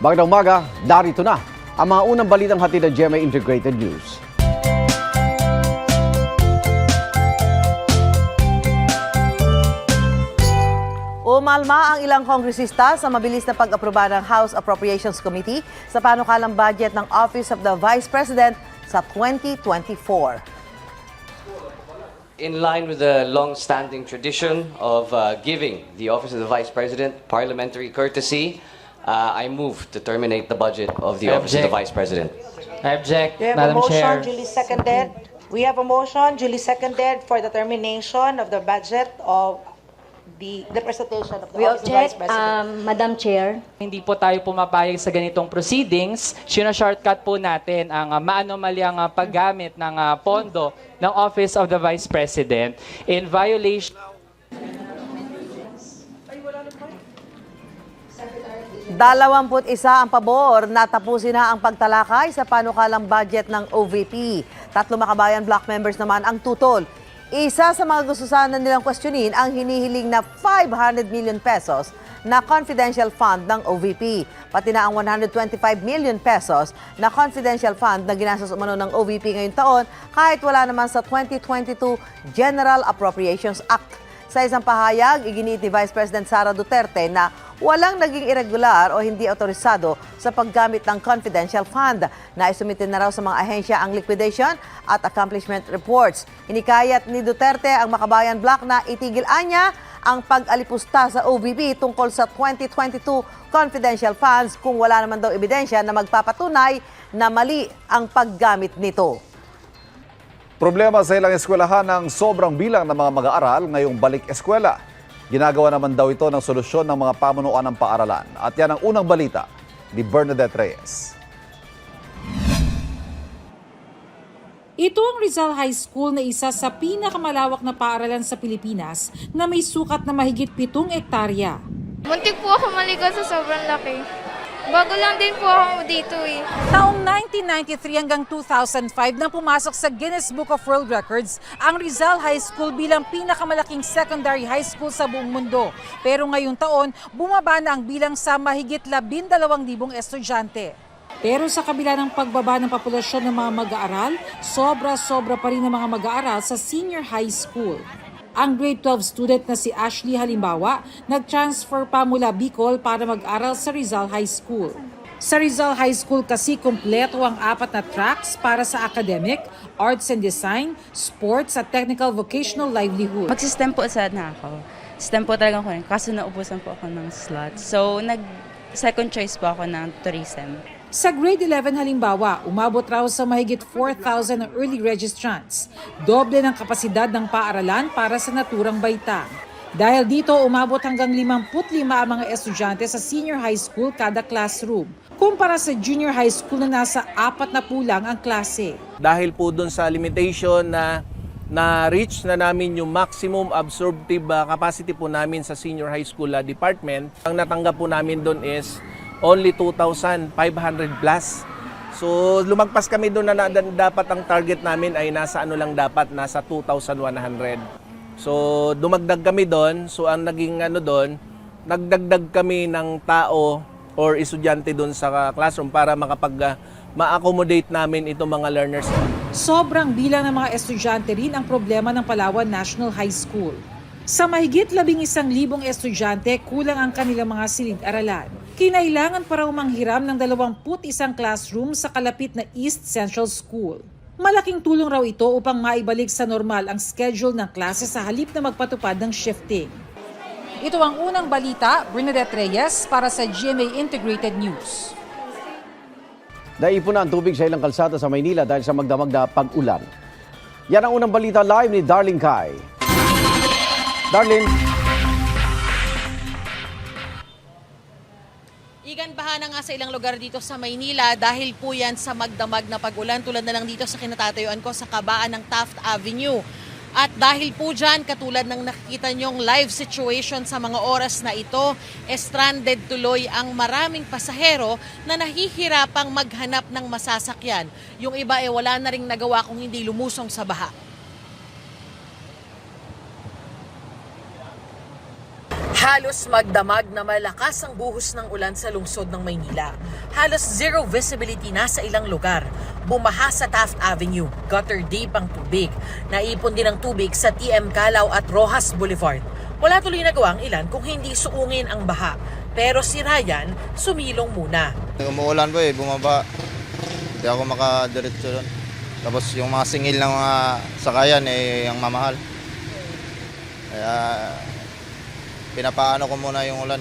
Magandang umaga, darito na ang mga unang balitang hatid ng GMA Integrated News. Umalma ang ilang kongresista sa mabilis na pag-aproba ng House Appropriations Committee sa panukalang budget ng Office of the Vice President sa 2024. In line with the long-standing tradition of uh, giving the Office of the Vice President parliamentary courtesy, uh, I move to terminate the budget of the I Office of the object. Vice President. I object, We have a Madam motion Chair. duly seconded. We have a motion duly seconded for the termination of the budget of the, the presentation of the We Office of the Vice object, President. um, Madam Chair. Hindi po tayo pumapayag sa ganitong proceedings. Sino-shortcut po natin ang uh, maanomalyang uh, paggamit ng uh, pondo ng Office of the Vice President in violation 21 ang pabor na tapusin na ang pagtalakay sa panukalang budget ng OVP. Tatlo makabayan block members naman ang tutol. Isa sa mga gusto sana nilang questionin ang hinihiling na 500 million pesos na confidential fund ng OVP. Pati na ang 125 million pesos na confidential fund na ginastos umano ng OVP ngayong taon kahit wala naman sa 2022 General Appropriations Act. Sa isang pahayag, iginiit ni Vice President Sara Duterte na walang naging irregular o hindi autorisado sa paggamit ng confidential fund. Naisumitin na raw sa mga ahensya ang liquidation at accomplishment reports. Inikayat ni Duterte ang Makabayan Block na itigil anya ang pag-alipusta sa OVP tungkol sa 2022 confidential funds kung wala naman daw ebidensya na magpapatunay na mali ang paggamit nito. Problema sa ilang eskwelahan ng sobrang bilang ng mga mag-aaral ngayong balik eskwela. Ginagawa naman daw ito ng solusyon ng mga pamunuan ng paaralan. At yan ang unang balita ni Bernadette Reyes. Ito ang Rizal High School na isa sa pinakamalawak na paaralan sa Pilipinas na may sukat na mahigit pitong ektarya. Muntik po ako maligo sa sobrang laki. Bago lang din po ako dito eh. Taong 1993 hanggang 2005 nang pumasok sa Guinness Book of World Records ang Rizal High School bilang pinakamalaking secondary high school sa buong mundo. Pero ngayong taon, bumaba na ang bilang sa mahigit 12,000 estudyante. Pero sa kabila ng pagbaba ng populasyon ng mga mag-aaral, sobra-sobra pa rin ang mga mag-aaral sa senior high school. Ang grade 12 student na si Ashley Halimbawa, nag-transfer pa mula Bicol para mag-aral sa Rizal High School. Sa Rizal High School kasi kumpleto ang apat na tracks para sa academic, arts and design, sports at technical vocational livelihood. Magsistem po sana ako. Stem po talaga ako rin. Kaso naubusan po ako ng slot. So, nag second choice po ako ng tourism. Sa grade 11 halimbawa, umabot raw sa mahigit 4,000 ang early registrants. Doble ng kapasidad ng paaralan para sa naturang baita. Dahil dito, umabot hanggang 55 ang mga estudyante sa senior high school kada classroom. Kumpara sa junior high school na nasa apat na pulang ang klase. dahil po doon sa limitation na na reach na namin yung maximum absorptive uh, capacity po namin sa senior high school uh, department. Ang natanggap po namin doon is only 2,500 plus. So lumagpas kami doon na, na dapat ang target namin ay nasa ano lang dapat nasa 2,100. So dumagdag kami doon. So ang naging ano doon, nagdagdag kami ng tao or estudyante doon sa classroom para makapag uh, ma-accommodate namin itong mga learners. Sobrang bilang ng mga estudyante rin ang problema ng Palawan National High School. Sa mahigit labing isang libong estudyante, kulang ang kanilang mga silid-aralan. Kinailangan para umanghiram ng 21 classroom sa kalapit na East Central School. Malaking tulong raw ito upang maibalik sa normal ang schedule ng klase sa halip na magpatupad ng shifting. Ito ang unang balita, Bernadette Reyes para sa GMA Integrated News. Naipon na ang tubig sa ilang kalsada sa Maynila dahil sa magdamag pag-ulan. Yan ang unang balita live ni Darling Kai. Darling, Igan baha na nga sa ilang lugar dito sa Maynila dahil po yan sa magdamag na pag-ulan tulad na lang dito sa kinatatayuan ko sa kabaan ng Taft Avenue. At dahil po dyan, katulad ng nakikita nyong live situation sa mga oras na ito, stranded tuloy ang maraming pasahero na nahihirapang maghanap ng masasakyan. Yung iba ay wala na ring nagawa kung hindi lumusong sa baha. Halos magdamag na malakas ang buhos ng ulan sa lungsod ng Maynila. Halos zero visibility na sa ilang lugar. Bumaha sa Taft Avenue, gutter deep ang tubig. Naipon din ang tubig sa TM Calao at Rojas Boulevard. Wala tuloy nagawa ang ilan kung hindi suungin ang baha. Pero si Ryan, sumilong muna. Umuulan po eh, bumaba. Hindi ako makadiretso doon. Tapos yung mga singil ng mga sakayan eh, ang mamahal. Kaya pinapaano ko muna yung ulan.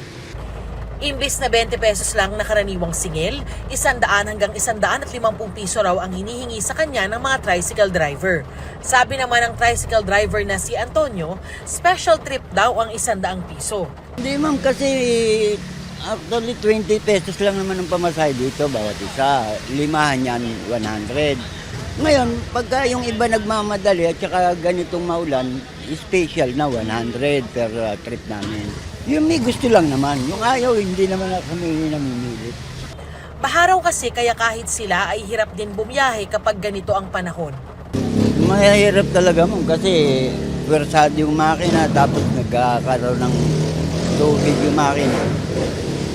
Imbis na 20 pesos lang na karaniwang singil, 100 hanggang 150 piso raw ang hinihingi sa kanya ng mga tricycle driver. Sabi naman ng tricycle driver na si Antonio, special trip daw ang 100 piso. Hindi ma'am kasi actually 20 pesos lang naman ang pamasahe dito bawat isa. Limahan yan 100. Ngayon, pagka yung iba nagmamadali at saka ganitong maulan, special na 100 per uh, trip namin. Yung may gusto lang naman. Yung ayaw, hindi naman kami namimilit. Baharaw kasi kaya kahit sila ay hirap din bumiyahe kapag ganito ang panahon. Mahirap talaga mo kasi versado yung makina tapos nagkakaroon ng tubig yung makina.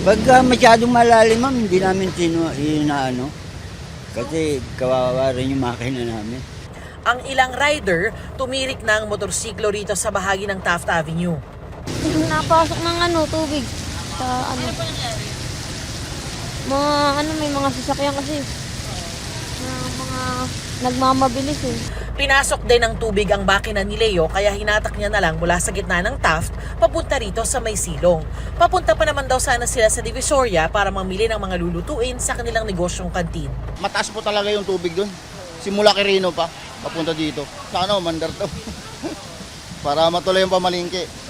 Pagka masyadong malalim ma'am, hindi namin sino, inaano. Kasi kawawa rin yung makina namin. Ang ilang rider, tumirik ang motorsiklo rito sa bahagi ng Taft Avenue. Napasok ng ano, tubig. Sa ano. Mga ano, may mga sasakyan kasi. Na mga nagmamabilis eh. Pinasok din ng tubig ang makina ni Leo kaya hinatak niya na lang mula sa gitna ng Taft papunta rito sa may silong. Papunta pa naman daw sana sila sa Divisoria para mamili ng mga lulutuin sa kanilang negosyong kantin. Mataas po talaga yung tubig doon. Simula Quirino pa, papunta dito. Sana umandar to. Para matuloy yung pamalingki.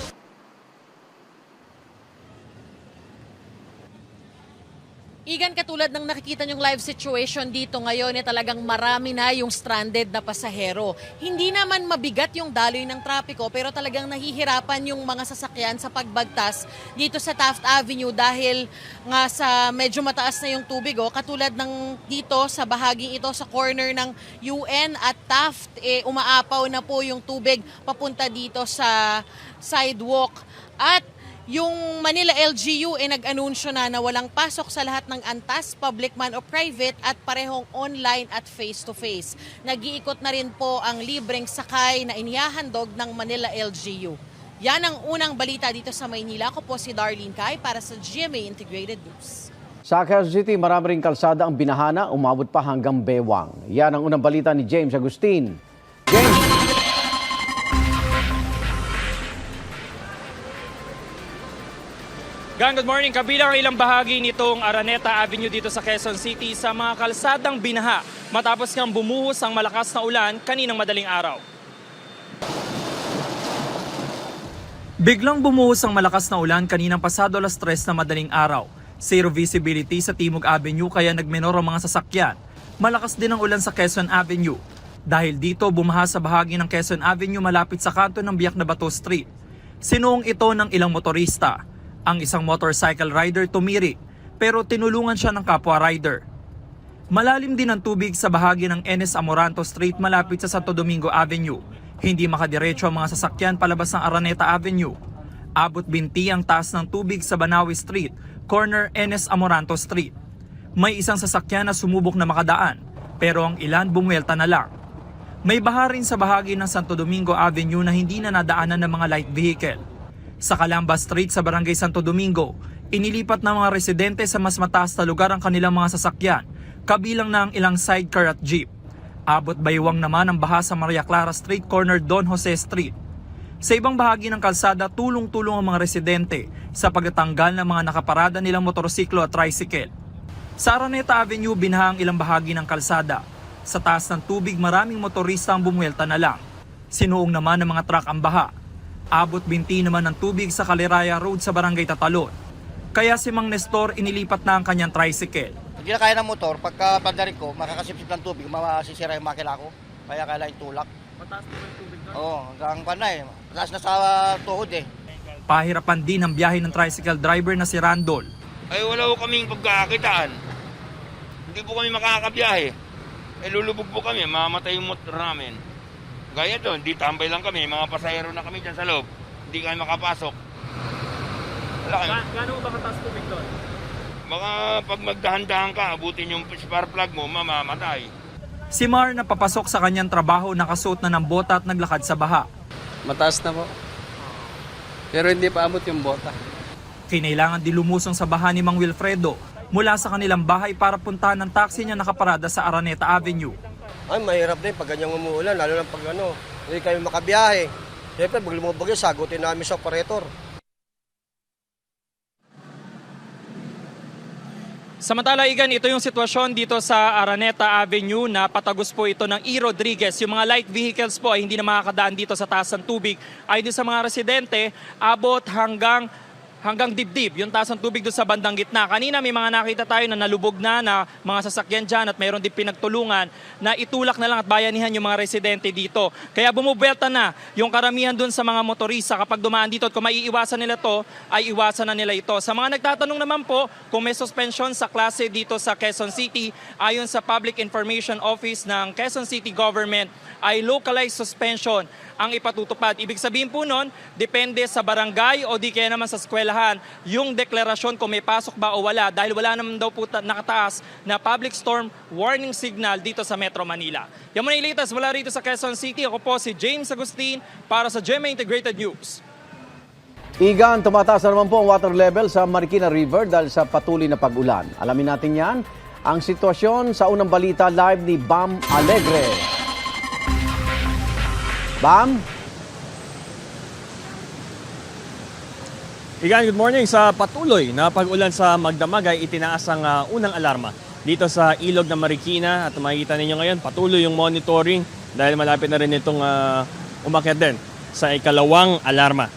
Igan, katulad ng nakikita nyong live situation dito ngayon, eh, talagang marami na yung stranded na pasahero. Hindi naman mabigat yung daloy ng trapiko, pero talagang nahihirapan yung mga sasakyan sa pagbagtas dito sa Taft Avenue dahil nga sa medyo mataas na yung tubig. Oh. Katulad ng dito sa bahaging ito sa corner ng UN at Taft, eh, umaapaw na po yung tubig papunta dito sa sidewalk. At yung Manila LGU ay nag-anunsyo na na walang pasok sa lahat ng antas, public man o private at parehong online at face-to-face. Nag-iikot na rin po ang libreng sakay na inihahandog ng Manila LGU. Yan ang unang balita dito sa Maynila. Ako po si Darlene Kai para sa GMA Integrated News. Sa Quezon City, marami ring kalsada ang binahana, umabot pa hanggang Bewang. Yan ang unang balita ni James Agustin. James! Gang, good morning. Kabilang ang ilang bahagi nitong Araneta Avenue dito sa Quezon City sa mga kalsadang binaha matapos ngang bumuhos ang malakas na ulan kaninang madaling araw. Biglang bumuhos ang malakas na ulan kaninang pasado alas 3 na madaling araw. Zero visibility sa Timog Avenue kaya nagmenor ang mga sasakyan. Malakas din ang ulan sa Quezon Avenue. Dahil dito bumaha sa bahagi ng Quezon Avenue malapit sa kanto ng Biak na Bato Street. Sinuong ito ng ilang motorista. Ang isang motorcycle rider tumiri pero tinulungan siya ng kapwa rider. Malalim din ang tubig sa bahagi ng Enes Amoranto Street malapit sa Santo Domingo Avenue. Hindi makadiretso ang mga sasakyan palabas ng Araneta Avenue. Abot binti ang taas ng tubig sa Banawi Street, corner Enes Amoranto Street. May isang sasakyan na sumubok na makadaan, pero ang ilan bumwelta na lang. May baha rin sa bahagi ng Santo Domingo Avenue na hindi na nadaanan ng mga light vehicle. Sa Calamba Street sa Barangay Santo Domingo, inilipat ng mga residente sa mas mataas na lugar ang kanilang mga sasakyan, kabilang na ang ilang sidecar at jeep. Abot baywang naman ang baha sa Maria Clara Street, corner Don Jose Street. Sa ibang bahagi ng kalsada, tulong-tulong ang mga residente sa pagtatanggal ng mga nakaparada nilang motorsiklo at tricycle. Sa Araneta Avenue, binaha ang ilang bahagi ng kalsada. Sa taas ng tubig, maraming motorista ang bumuelta na lang. Sinuong naman ng mga truck ang baha. Abot binti naman ng tubig sa Kaliraya Road sa Barangay Tatalon. Kaya si Mang Nestor inilipat na ang kanyang tricycle. Hindi na kaya ng motor, pagka padarik ko, makakasipsip ng tubig, masisira yung makina ko. Kaya kailangan tulak. Mataas na yung tubig Oo, hanggang pa na eh. Mataas na sa tuhod eh. Pahirapan din ang biyahe ng tricycle driver na si Randol. ay wala ko kaming pagkakakitaan. Hindi po kami makakabiyahe. Eh lulubog po kami, mamatay yung motor namin. Gaya doon, di tambay lang kami, mga pasahero na kami dyan sa loob. Hindi kami makapasok. Wala kami. Gano'n ba kataas tubig doon? Baka pag magdahan-dahan ka, abutin yung spark plug mo, mamamatay. Si Mar na papasok sa kanyang trabaho nakasuot na ng bota at naglakad sa baha. Mataas na po. Pero hindi pa abot yung bota. Kinailangan din lumusong sa baha ni Mang Wilfredo mula sa kanilang bahay para puntahan ng taxi niya nakaparada sa Araneta Avenue. Ay, mahirap din pag ganyan umuulan, lalo na pag ano, hindi kami makabiyahe. Siyempre, pag lumabag yun, sagutin namin sa operator. Samantala, Igan, ito yung sitwasyon dito sa Araneta Avenue na patagos po ito ng E. Rodriguez. Yung mga light vehicles po ay hindi na makakadaan dito sa taas ng tubig. Ayon sa mga residente, abot hanggang hanggang dibdib, yung taas tubig doon sa bandang gitna. Kanina may mga nakita tayo na nalubog na na mga sasakyan dyan at mayroon din pinagtulungan na itulak na lang at bayanihan yung mga residente dito. Kaya bumubelta na yung karamihan doon sa mga motorista kapag dumaan dito at kung maiiwasan nila to, ay iwasan na nila ito. Sa mga nagtatanong naman po kung may suspension sa klase dito sa Quezon City, ayon sa Public Information Office ng Quezon City Government, ay localized suspension ang ipatutupad. Ibig sabihin po nun, depende sa barangay o di kaya naman sa eskwelahan yung deklarasyon kung may pasok ba o wala dahil wala naman daw po ta- nakataas na public storm warning signal dito sa Metro Manila. Yan muna latest mula rito sa Quezon City. Ako po si James Agustin para sa GMA Integrated News. Igan, tumataas na naman po ang water level sa Marikina River dahil sa patuloy na pag-ulan. Alamin natin yan, ang sitwasyon sa unang balita live ni Bam Alegre. Bam? Igan, good morning. Sa patuloy na pag-ulan sa Magdamag ay itinaas ang ah, unang alarma dito sa ilog ng Marikina at makikita ninyo ngayon patuloy yung monitoring dahil malapit na rin itong uh, umakyat din sa ikalawang alarma.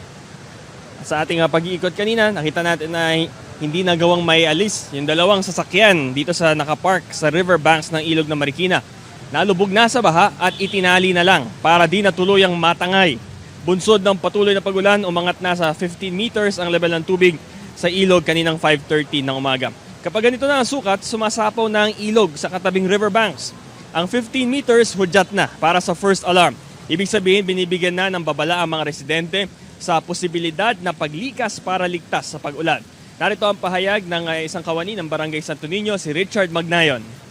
Sa ating ah, pag-iikot kanina, nakita natin na hindi nagawang may alis yung dalawang sasakyan dito sa nakapark sa riverbanks ng ilog ng Marikina. Nalubog na sa baha at itinali na lang para di na tuluyang matangay. Bunsod ng patuloy na pagulan, umangat na sa 15 meters ang level ng tubig sa ilog kaninang 5.30 ng umaga. Kapag ganito na ang sukat, sumasapaw na ang ilog sa katabing riverbanks. Ang 15 meters hudyat na para sa first alarm. Ibig sabihin, binibigyan na ng babala ang mga residente sa posibilidad na paglikas para ligtas sa pag-ulan. Narito ang pahayag ng uh, isang kawani ng Barangay Santo Niño, si Richard Magnayon.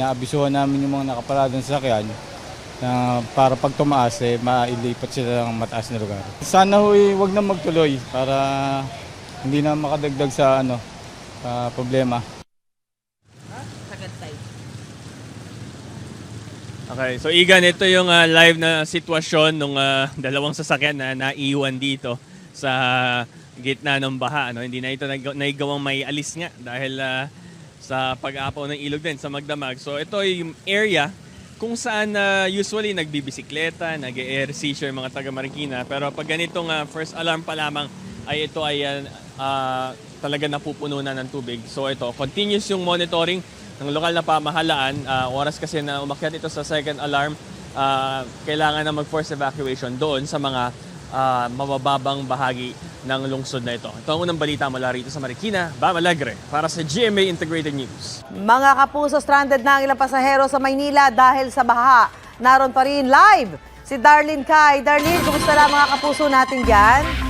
Naabisuhan namin yung mga nakaparadang sasakyan na para pag tumaas, eh, mailipat sila ng mataas na lugar. Sana ho, eh, wag na magtuloy para hindi na makadagdag sa ano, sa problema. Okay, so Igan, ito yung ah, live na sitwasyon ng dalawang sasakyan na naiwan dito sa gitna ng baha. Ano? Hindi na ito nag- naigawang may alis nga dahil ah, sa pag-apaw ng ilog din sa Magdamag. So ito yung area kung saan ah, usually nagbibisikleta, nag-exercise yung mga taga Marikina. Pero pag ganitong ah, first alarm pa lamang ay ito ay ah, ah, talaga napupuno na ng tubig. So ito, continuous yung monitoring ng lokal na pamahalaan. Ah, oras kasi na umakyat ito sa second alarm, ah, kailangan na mag-force evacuation doon sa mga ah, mabababang bahagi ng lungsod na ito. Ito ang unang balita mula rito sa Marikina, Bam Alegre, para sa GMA Integrated News. Mga kapuso, stranded na ang ilang pasahero sa Maynila dahil sa baha. Naroon pa rin live si Darlene Kai. Darlene, kumusta na mga kapuso natin dyan?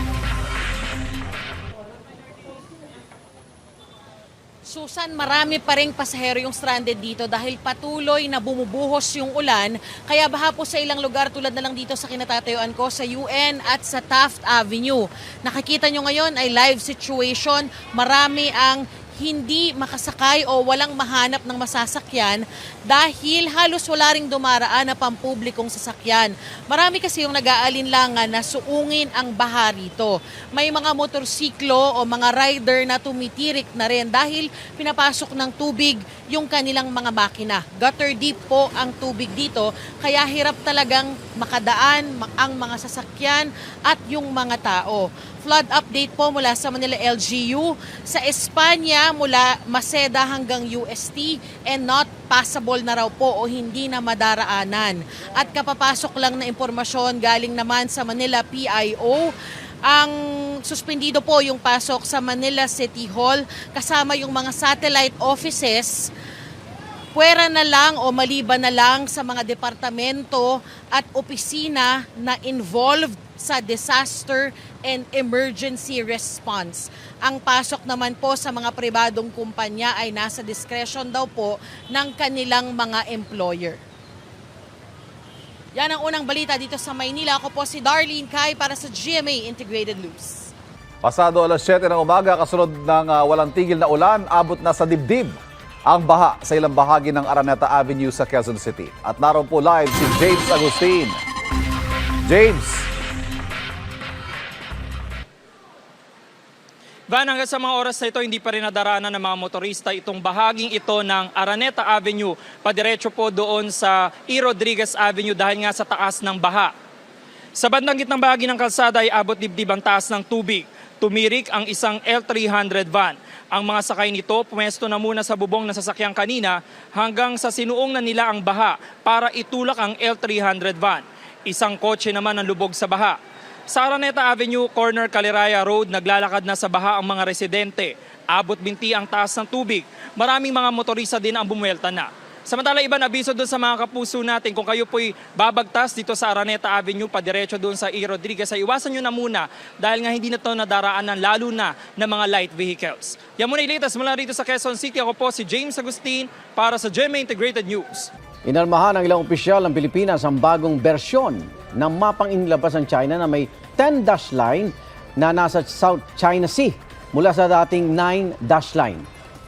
Susan, marami pa rin pasahero yung stranded dito dahil patuloy na bumubuhos yung ulan. Kaya baha po sa ilang lugar tulad na lang dito sa kinatatayuan ko sa UN at sa Taft Avenue. Nakikita nyo ngayon ay live situation. Marami ang hindi makasakay o walang mahanap ng masasakyan dahil halos wala ring dumaraan na pampublikong sasakyan. Marami kasi yung nag-aalinlangan na suungin ang baha rito. May mga motorsiklo o mga rider na tumitirik na rin dahil pinapasok ng tubig yung kanilang mga makina. Gutter deep po ang tubig dito kaya hirap talagang makadaan ma- ang mga sasakyan at yung mga tao. Flood update po mula sa Manila LGU. Sa Espanya, mula Maceda hanggang UST and not passable na raw po o hindi na madaraanan. At kapapasok lang na impormasyon galing naman sa Manila PIO, ang suspendido po yung pasok sa Manila City Hall kasama yung mga satellite offices Pwera na lang o maliban na lang sa mga departamento at opisina na involved sa disaster and emergency response. Ang pasok naman po sa mga pribadong kumpanya ay nasa discretion daw po ng kanilang mga employer. Yan ang unang balita dito sa Maynila. Ako po si Darlene Kai para sa GMA Integrated News. Pasado alas 7 ng umaga, kasunod ng ah, walang tigil na ulan, abot na sa dibdib ang baha sa ilang bahagi ng Araneta Avenue sa Quezon City. At naroon po live si James Agustin. James, Van, hanggang sa mga oras na ito, hindi pa rin nadaranan ng mga motorista itong bahaging ito ng Araneta Avenue. Padiretso po doon sa E. Rodriguez Avenue dahil nga sa taas ng baha. Sa bandang gitnang bahagi ng kalsada ay abot dibdib ang taas ng tubig. Tumirik ang isang L300 van. Ang mga sakay nito pumesto na muna sa bubong ng sasakyan kanina hanggang sa sinuong na nila ang baha para itulak ang L300 van. Isang kotse naman ang lubog sa baha. Sa Araneta Avenue, corner Caliraya Road, naglalakad na sa baha ang mga residente. Abot binti ang taas ng tubig. Maraming mga motorista din ang bumuelta na. Samantala, iba na abiso doon sa mga kapuso natin. Kung kayo po'y babagtas dito sa Araneta Avenue, padiretso doon sa E. Rodriguez, ay iwasan nyo na muna dahil nga hindi na ito nadaraanan lalo na ng mga light vehicles. Yan muna ilitas mula rito sa Quezon City. Ako po si James Agustin para sa GMA Integrated News. Inalmahan ng ilang opisyal ng Pilipinas ang bagong bersyon ng mapang inilabas ng China na may 10 dash line na nasa South China Sea mula sa dating 9 dash line.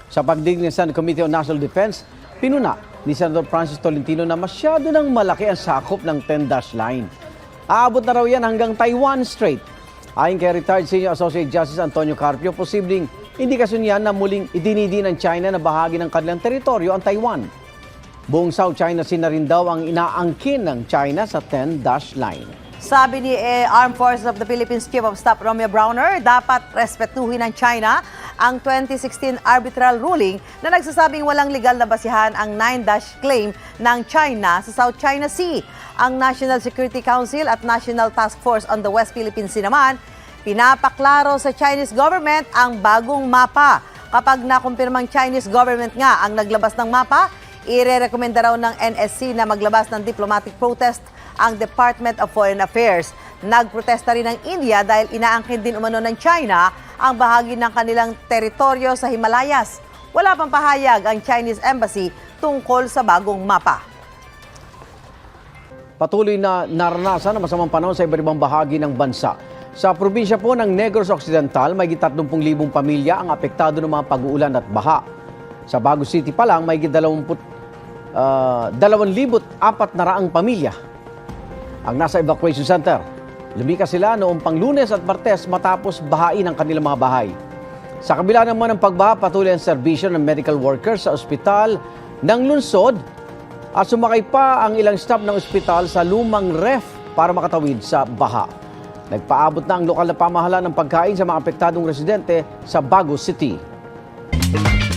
Sa pagdinig ng Senate Committee on National Defense, pinuna ni Senator Francis Tolentino na masyado nang malaki ang sakop ng 10 dash line. Aabot na raw yan hanggang Taiwan Strait. Ayon kay retired Senior Associate Justice Antonio Carpio, posibleng indikasyon yan na muling idinidi ng China na bahagi ng kanilang teritoryo ang Taiwan. Buong South China Sea na rin daw ang inaangkin ng China sa 10 dash line. Sabi ni eh, Armed Forces of the Philippines Chief of Staff Romeo Browner, dapat respetuhin ng China ang 2016 arbitral ruling na nagsasabing walang legal na basihan ang 9-dash claim ng China sa South China Sea. Ang National Security Council at National Task Force on the West Philippine Sea naman, pinapaklaro sa Chinese government ang bagong mapa. Kapag nakumpirmang Chinese government nga ang naglabas ng mapa, ire-recommenda raw ng NSC na maglabas ng diplomatic protest ang Department of Foreign Affairs. Nagprotesta rin ng India dahil inaangkin din umano ng China ang bahagi ng kanilang teritoryo sa Himalayas. Wala pang pahayag ang Chinese Embassy tungkol sa bagong mapa. Patuloy na naranasan ang masamang panahon sa iba't ibang bahagi ng bansa. Sa probinsya po ng Negros Occidental, may 30,000 pamilya ang apektado ng mga pag-uulan at baha. Sa Bago City pa lang, may 20, uh, 2,400 pamilya ang nasa evacuation center. Lumikas sila noong pang lunes at martes matapos bahain ang kanilang mga bahay. Sa kabila naman ng pagbaha, patuloy ang serbisyo ng medical workers sa ospital ng lungsod at sumakay pa ang ilang staff ng ospital sa lumang ref para makatawid sa baha. Nagpaabot na ang lokal na pamahalaan ng pagkain sa mga apektadong residente sa Bago City.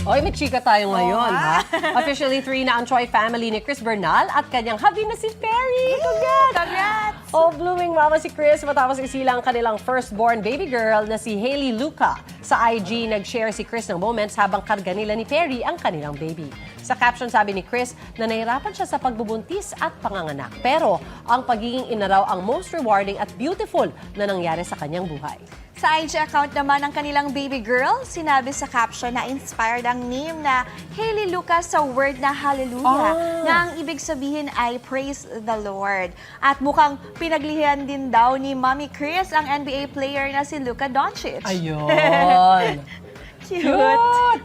Oy, may chika tayo ngayon, ha? Officially three na ang Troy family ni Chris Bernal at kanyang hubby na si Perry. Congrats! Congrats! Oh, blooming mama si Chris matapos isilang kanilang firstborn baby girl na si Hailey Luca. Sa IG, nag-share si Chris ng moments habang karga nila ni Perry ang kanilang baby. Sa caption sabi ni Chris na nahirapan siya sa pagbubuntis at panganganak. Pero ang pagiging ina raw ang most rewarding at beautiful na nangyari sa kanyang buhay. Sa IG account naman ng kanilang baby girl, sinabi sa caption na inspired ang name na Hailey Lucas sa word na hallelujah, Ah. na ang ibig sabihin ay praise the Lord. At mukhang pinaglihan din daw ni Mommy Chris ang NBA player na si Luka Doncic. Ayun! Cute! Cute!